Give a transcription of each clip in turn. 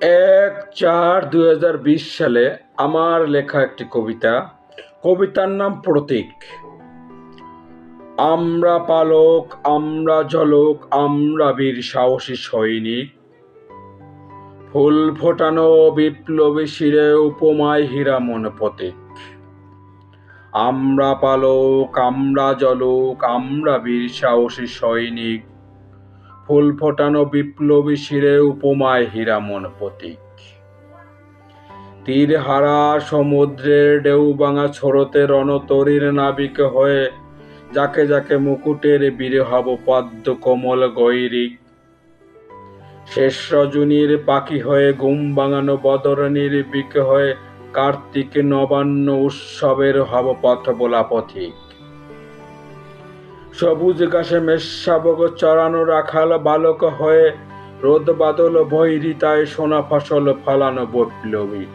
এক চার দুই সালে আমার লেখা একটি কবিতা, কবিতার নাম প্রতীক। আমরা পালক, আমরা জলক আমরা বীর সাহসী সৈনিক। ফুল ফোটানো বিপ্লবী শিরে উপমায় হীরামন প্রতীক। আমরা পালক, আমরা জলক আমরা বীর সাহসী সৈনিক। ফুল ফোটানো বিপ্লবী শিরে উপমায় হীরামন প্রতীক। তীর হারা সমুদ্রের ঢেউ ভাঙা ছোড়তে রণতরীর নাবিক হয়ে যাকে যাকে মুকুটের বীরে হব পদ্ম কোমল গৈরিক। শেষ রজনীর পাখি হয়ে ঘুম ভাঙানো বদরণীর বিক হয়ে কার্তিক নবান্ন উৎসবের হব পথ বলা পথিক। সবুজ ঘাসে মেষশাবক চড়ানো রাখাল বালক হয়ে রোদ বাদল বৈরিতায় সোনা ফসল ফলানো বৈপ্লবিক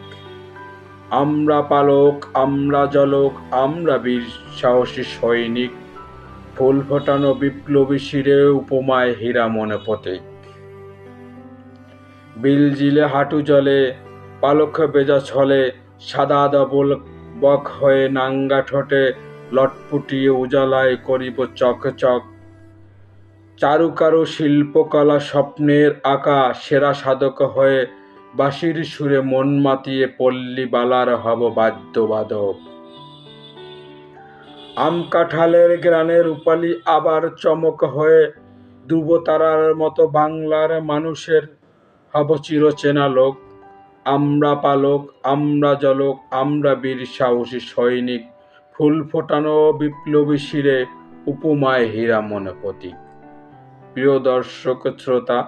আমরা পালক, আমরা জলক, আমরা বীর সাহসী সৈনিক। ফুল ফোটানো বিপ্লবী শিরে উপমায় হীরা মনে প্রতীক বিলজিলে হাঁটু জলে, পালক বেজা ছলে, সাদা দবল বক হয়ে নাঙ্গা ঠোঁটে লটপুটিয়ে উজালায় করিব চক চক। চারুকারু শিল্পকলা স্বপ্নের আঁকা সেরা সাধক হয়ে বাঁশির সুরে মন মাতিয়ে পল্লী বালার হব বাদ্যবাদক। আম কাঁঠালের গ্রানের রূপালি আবার চমক হয়ে ধ্রুবতারার মতো বাংলার মানুষের হব চিরচেনা লোক। আমরা পালক, আমরা জলক, আমরা বীর সাহসী সৈনিক। ফুল ফোটানো বিপ্লবী শিরে উপমায় হীরা মনে প্রতীক প্রিয় দর্শক, শ্রোতা,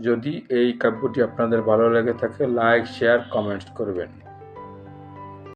যদি এই কাব্যটি আপনাদের ভালো লেগে থাকে লাইক শেয়ার কমেন্টস করবেন।